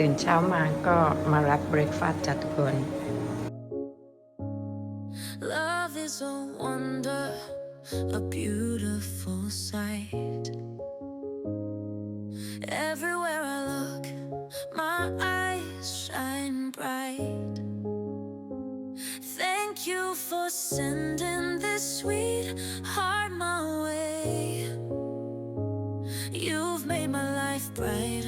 ตื่นเช้ามาก็มารับเบรกฟาสต์จากทุกคน Love is a wonder, a beautiful sight. Everywhere I look, my eyes shine bright. Thank you for sending this sweet heart my way. You've made my life brighter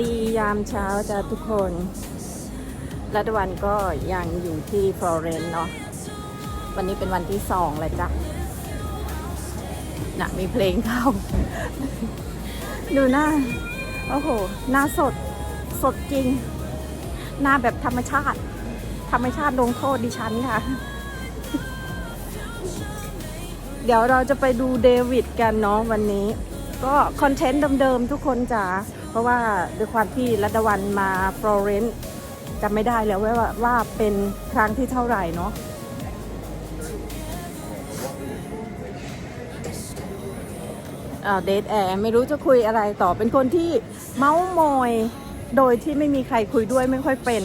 ดียามเช้าจ้าทุกคนรัตวันก็ยังอยู่ที่ฟลอเรนซ์เนาะ วันนี้เป็นวันที่สองแล้วจ้ะน่ะมีเพลงเข้า ดูหน้า โอ้โห หน้าสด สดจริง หน้าแบบธรรมชาติ ธรรมชาติลงโทษดิฉันค่ะ เดี๋ยวเราจะไปดูเดวิดกันเนาะวันนี้ ก็คอนเทนต์เดิมๆทุกคนจ๋า เพราะว่าด้วยความที่รัตวันมาฟลอเรนซ์จำไม่ได้แล้วว่าว่าเป็นครั้งที่เท่าไหร่เนาะเดทแอร์ไม่รู้จะคุยอะไรต่อเป็นคนที่เมาส์มอย โดยที่ไม่มีใครคุยด้วยไม่ค่อยเป็น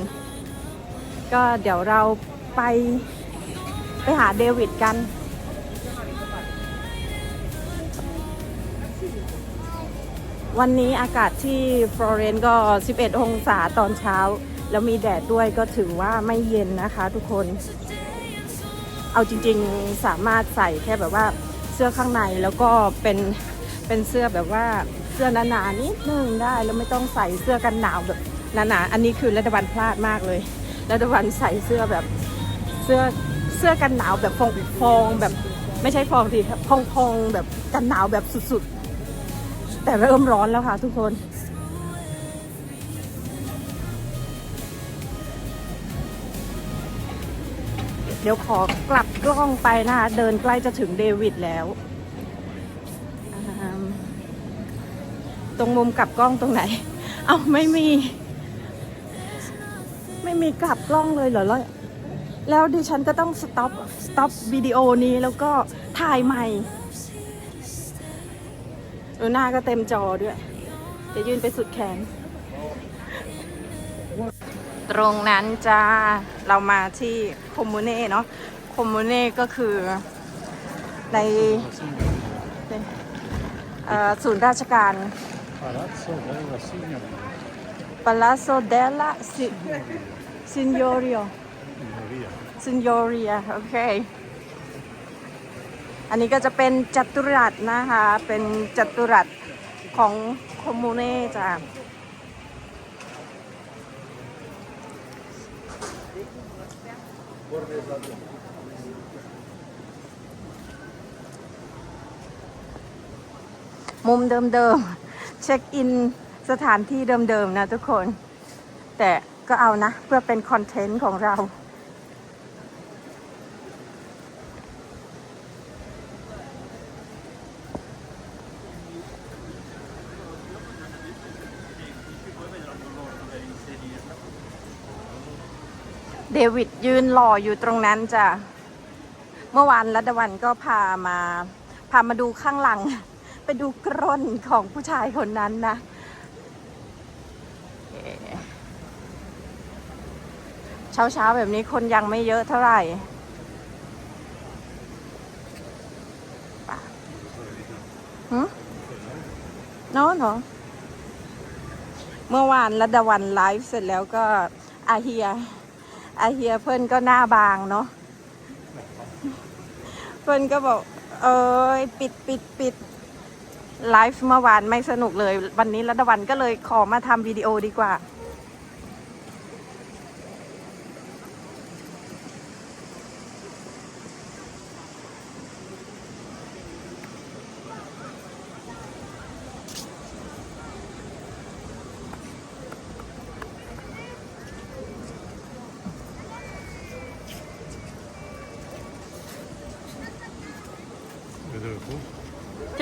ก็เดี๋ยวเราไปไปหาเดวิดกัน วันนี้อากาศที่ฟลอเรนซ์ก็ 11 องศาตอนเช้า แล้วมีแดดด้วยก็ถือว่าไม่เย็นนะคะทุกคน เอาจริงๆสามารถใส่แค่แบบว่าเสื้อข้างในแล้วก็เป็นเป็นเสื้อแบบว่าเสื้อหนาๆนิดนึงได้แล้วไม่ต้องใส่เสื้อกันหนาวแบบหนาๆอันนี้คือรัฐบาลพลาดมากเลยรัฐบาลใส่เสื้อแบบเสื้อเสื้อกันหนาวแบบฟองฟองแบบไม่ใช่ฟองสิพองพองแบบกันหนาวแบบสุดๆ แต่เริ่มร้อนแล้วค่ะทุกคน เดี๋ยวขอกลับกล้องไปนะคะ เดินใกล้จะถึงเดวิดแล้ว ตรงมุมกลับกล้องตรงไหน เอ้าไม่มี ไม่มีกลับกล้องเลยเหรอแล้วแล้วดิฉันก็ต้องสต็อปสต็อปวิดีโอนี้แล้วก็ถ่ายใหม่ เออหน้าก็เต็มจอด้วย จะยืนไปสุดแขน ตรงนั้นจ้า เรามาที่โคมูเน่เนาะโคมูเน่ก็คือในศูนย์ราชการ Palazzo della Signoria. Palazzo della Signoria Signoria. Signoria โอเค อันนี้ก็จะเป็นจัตุรัสนะคะ เป็นจัตุรัสของโคมูเน่จ้ะมุมเดิมๆ เช็คอินสถานที่เดิมๆนะทุกคน แต่ก็เอานะ เพื่อเป็นคอนเทนต์ของเรา เดวิดยืนหล่ออยู่ตรงนั้นจ้ะ เมื่อวานรัตวันก็พามา พามาดูข้างหลัง ไปดูกรนของผู้ชายคนนั้นนะเอ่อเช้าๆแบบนี้คนยังไม่เยอะเท่าไหร่ป่ะหืม no no เมื่อวานรัดวันไลฟ์เสร็จแล้วก็อาเฮีย อาเฮียเพื่อนก็หน้าบางเนาะเพื่อนก็บอก เอ้ยปิดปิดปิดไลฟ์เมื่อวานไม่สนุกเลย วันนี้รัดวันก็เลยขอมาทำวิดีโอดีกว่า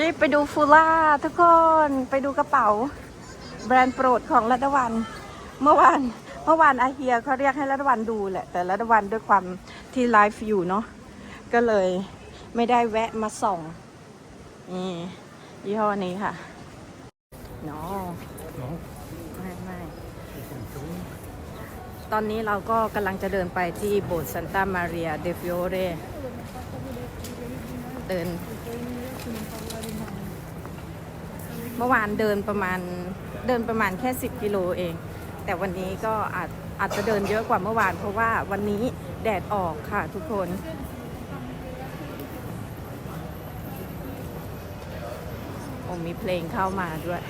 ที่ไปดูฟูล่าทุกคนไปดูกระเป๋า แบรนด์โปรดของรัตวัน เมื่อวานเมื่อวานอาเฮียเขาเรียกให้รัตวันดูแหละ แต่รัตวันด้วยความที่ไลฟ์อยู่เนาะก็เลยไม่ได้แวะมาส่องนี่ยี่ห้อนี้ค่ะเนาะไม่ไม่ตอนนี้เราก็กำลังจะเดินไปที่โบสถ์ซันตามาเรียเดฟิโอเรเดิน เมื่อวานเดินประมาณเดินประมาณแค่ 10 กิโลเอง แต่วันนี้ก็อาจอาจจะเดินเยอะกว่าเมื่อวาน เพราะว่าวันนี้แดดออกค่ะทุกคน โอ้มีเพลงเข้ามาด้วย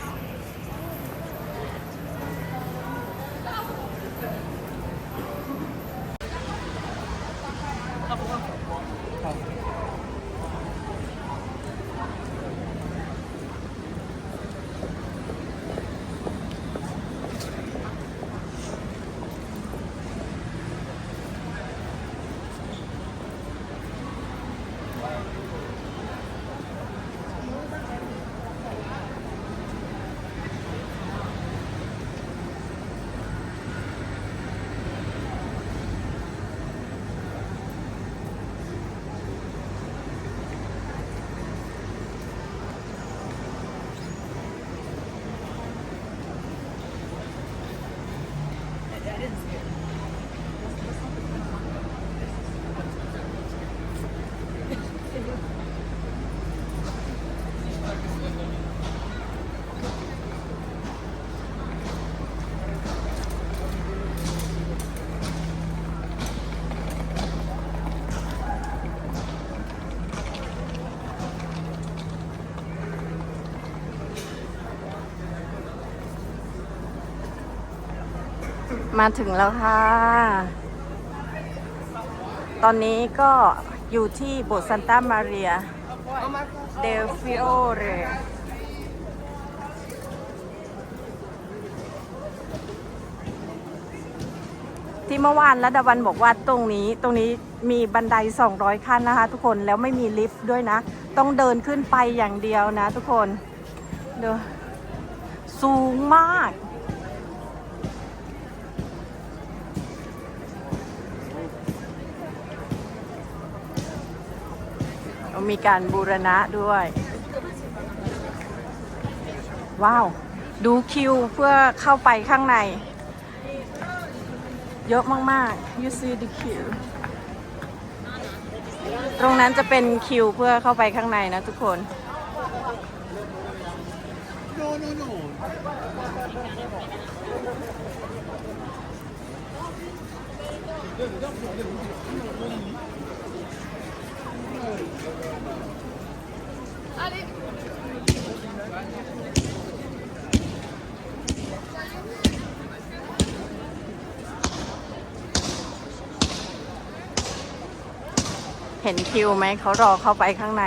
มาถึงแล้วค่ะ ตอนนี้ก็อยู่ที่โบสถ์ซันตามาเรีย เดลฟิโอเรที่เมื่อวานรัดวันบอกว่าตรงนี้ตรงนี้มีบันได 200 ขั้นนะคะ ทุกคนแล้วไม่มีลิฟต์ด้วยนะ ต้องเดินขึ้นไปอย่างเดียวนะ ทุกคนเดูสูงมาก มีการบูรณะด้วย ว้าว ดูคิวเพื่อเข้าไปข้างใน เยอะมาก ๆ you see the queue ตรงนั้นจะเป็นคิวเพื่อเข้าไปข้างในนะทุกคนเเห็นคิวไหมเขารอเข้าไปข้างใน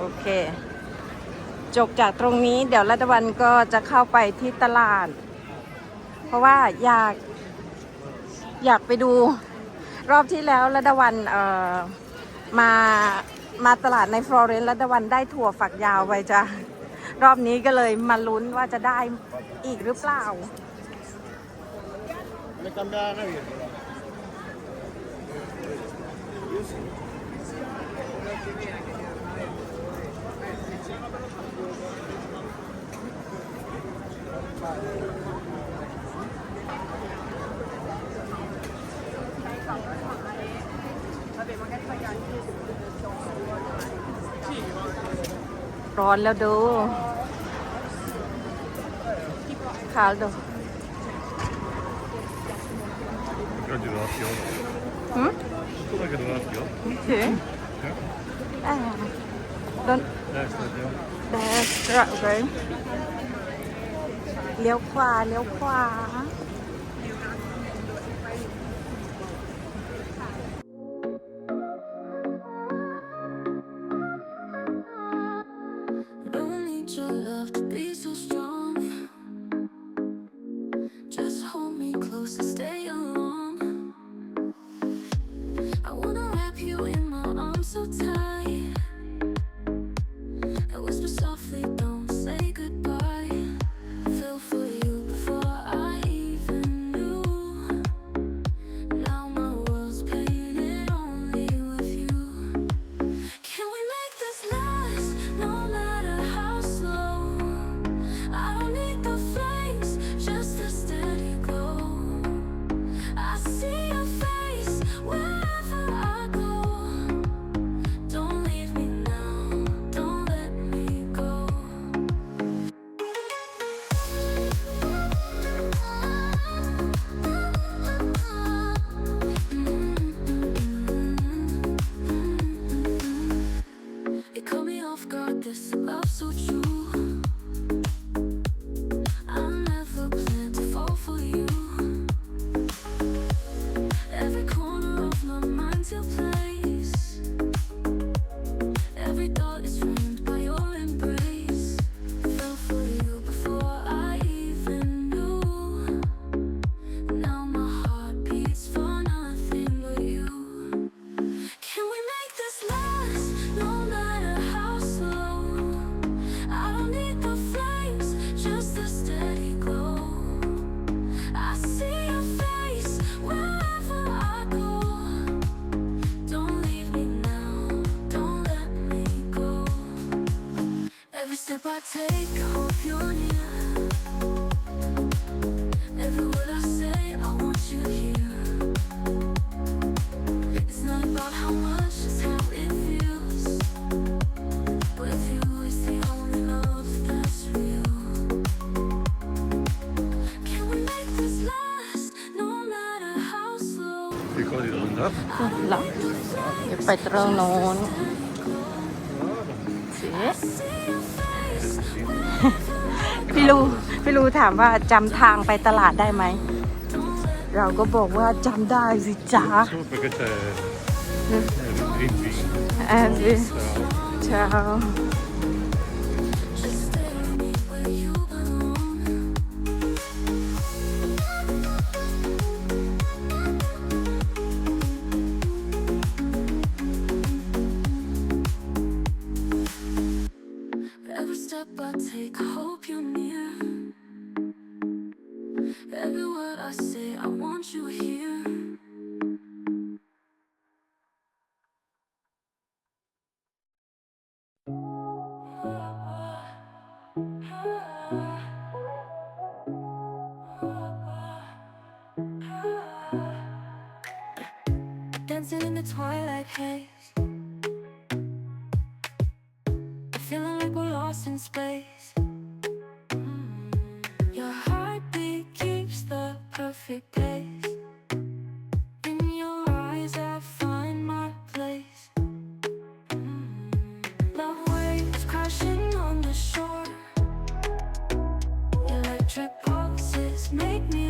โอเค จบจากตรงนี้เดี๋ยวรัตวันก็จะเข้าไปที่ตลาด เพราะว่าอยากอยากไปดู รอบที่แล้วระดาวันเอ่อมามาตลาดในฟลอเรนซ์ระดาวันได้ถั่วฝักยาวไปจ้ะรอบนี้ก็เลยมาลุ้นว่าจะได้อีกหรือเปล่า ร้อนแล้วดูขาวดู Ska du ha fjol? หืม Ska du ha fjol? โอเคอ่าโดน Där står det. แดสระโอ เคเลี้ยวขวาเลี้ยวขวา หลับเดี๋ยวไปตรงโน้นเสีย See your face, พี่ลูพี่ลูถามว่าจำทางไปตลาดได้ไหม เราก็บอกว่าจำได้สิจ้า Så I say, I want you here. Make me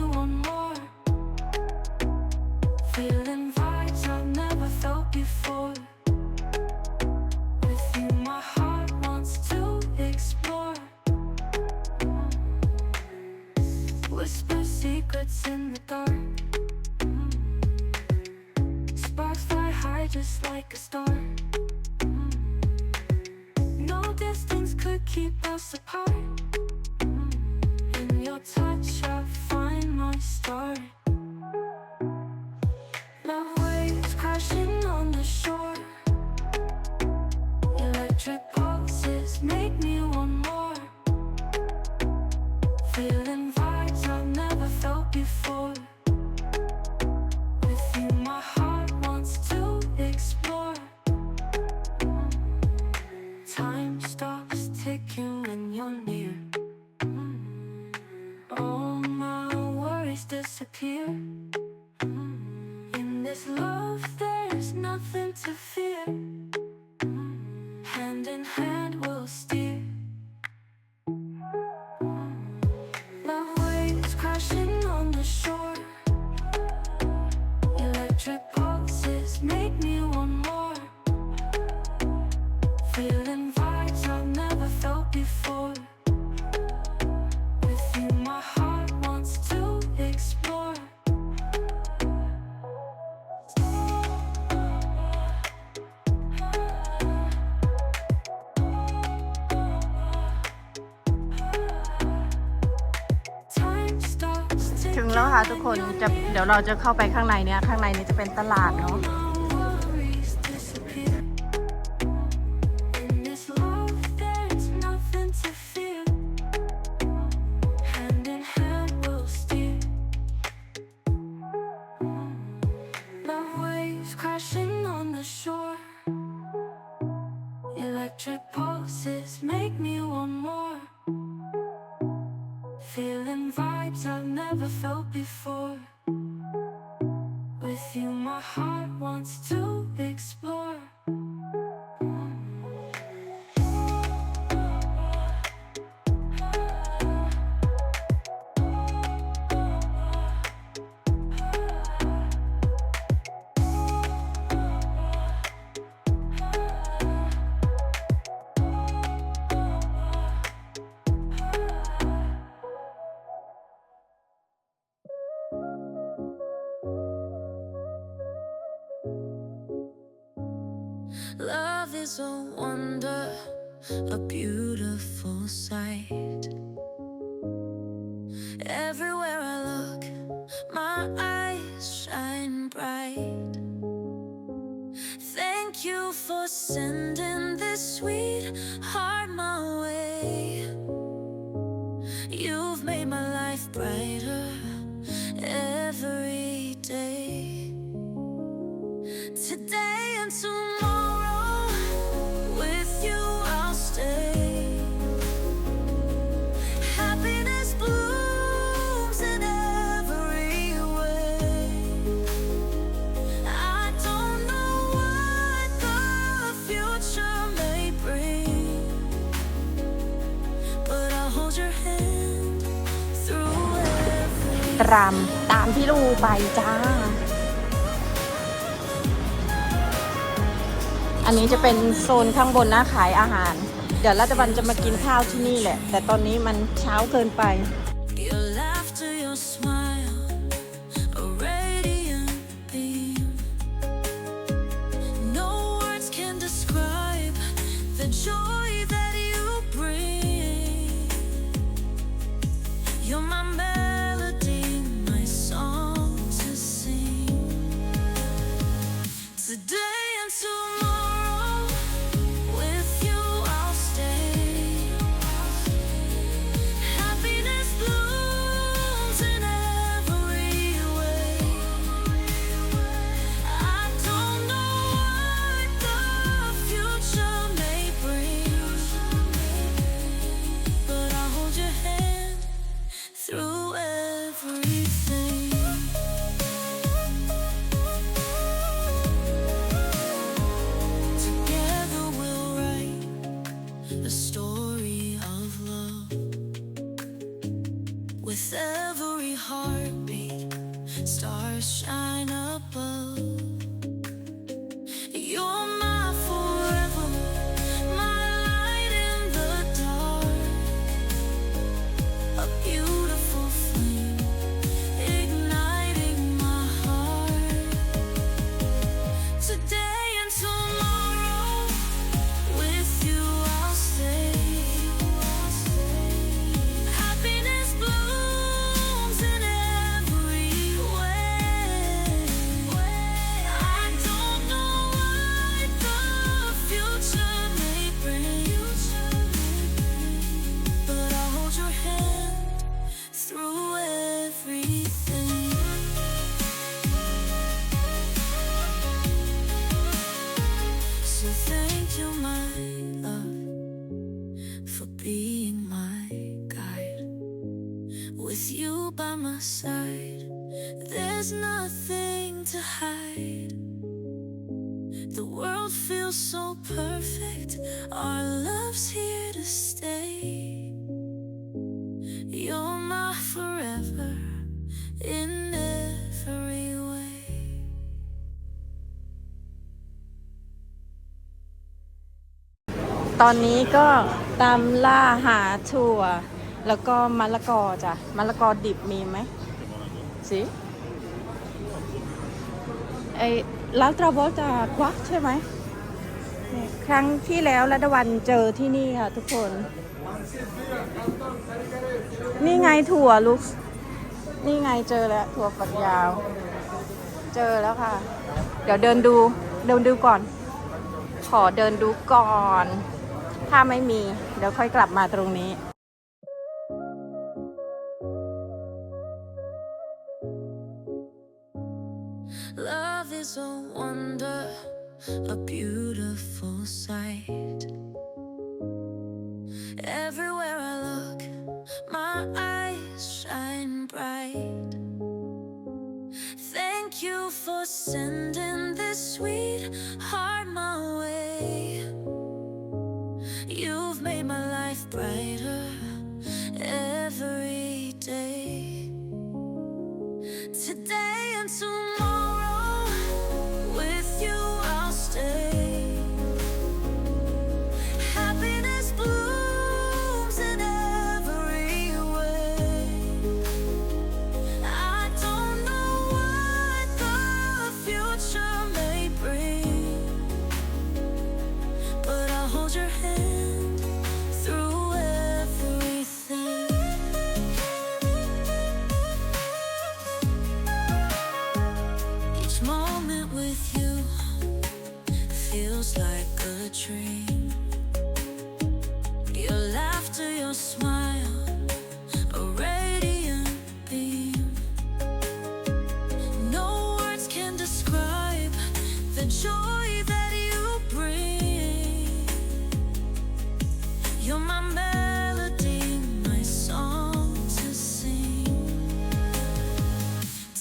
here นะค่ะทุกคนจะเดี๋ยวเราจะเข้าไปข้างในเนี้ยข้างในนี้จะเป็นตลาดเนาะ feel my heart wants to explode. You for sending this sweet heart รำตามที่ลูไปจ้า อันนี้จะเป็นโซนข้างบนนะขายอาหาร เดี๋ยวรัตบันจะมากินข้าวที่นี่แหละ แต่ตอนนี้มันเช้าเกินไป stay. You're my forever in every way. ตอนนี้ก็ตามล่าหาถั่ว แล้วก็มะละกอจ้ะมะละกอดิบมีไหมสิไอ้ลาตราโบจะควักใช่ไหม ครั้งที่แล้วรัตวันเจอที่นี่ค่ะทุกคน นี่ไงถั่วลุกนี่ไงเจอแล้วถั่วฝักยาว เจอแล้วค่ะ เดี๋ยวเดินดูเดินดูก่อน ขอเดินดูก่อน ถ้าไม่มี เดี๋ยวค่อยกลับมาตรงนี้ a beautiful sight.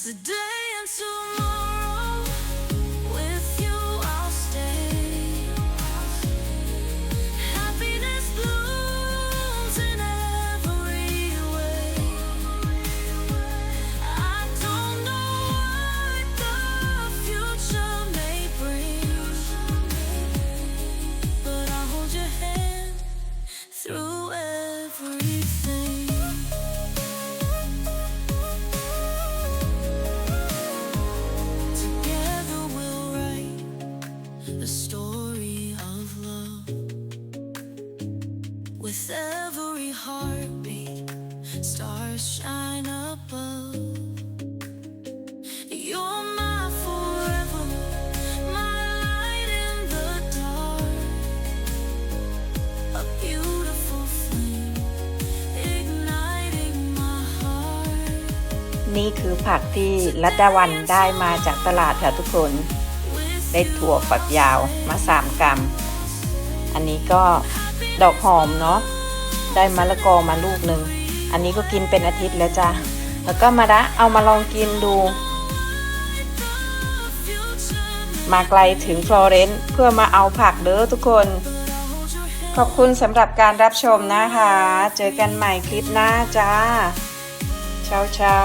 the do นี่คือผักที่รัตดาวันได้มาจากตลาดค่ะทุกคน ได้ถั่วฝักยาวมาสามกรัม อันนี้ก็ดอกหอมเนาะ ได้มะละกอมาลูกหนึ่ง อันนี้ก็กินเป็นอาทิตย์แล้วจ้ะ แล้วก็มาละเอามาลองกินดู มาไกลถึงฟลอเรนซ์เพื่อมาเอาผักเด้อทุกคน ขอบคุณสำหรับการรับชมนะคะ เจอกันใหม่คลิปหน้าจ้าเช้าเช้า